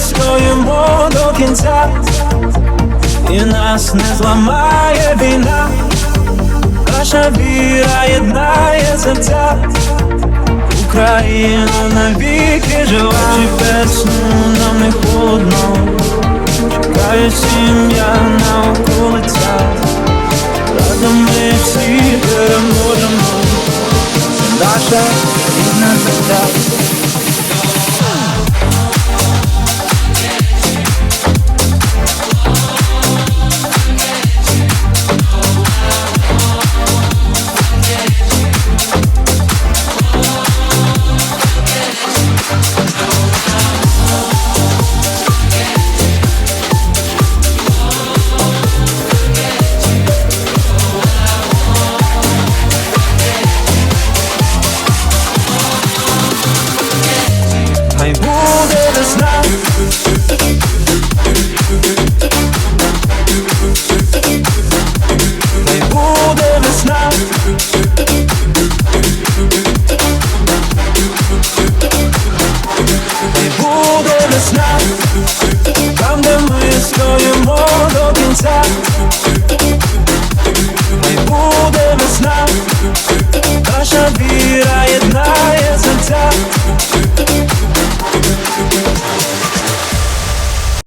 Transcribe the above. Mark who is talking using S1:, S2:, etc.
S1: ми до кінця, і нас не зламає війна, наша віра єднає серця. Україна навіки жива. Чи весну нам не холодно? Чекає сім'я на околицях Разом ми всі переможемо. Наша рідна земля Thank you.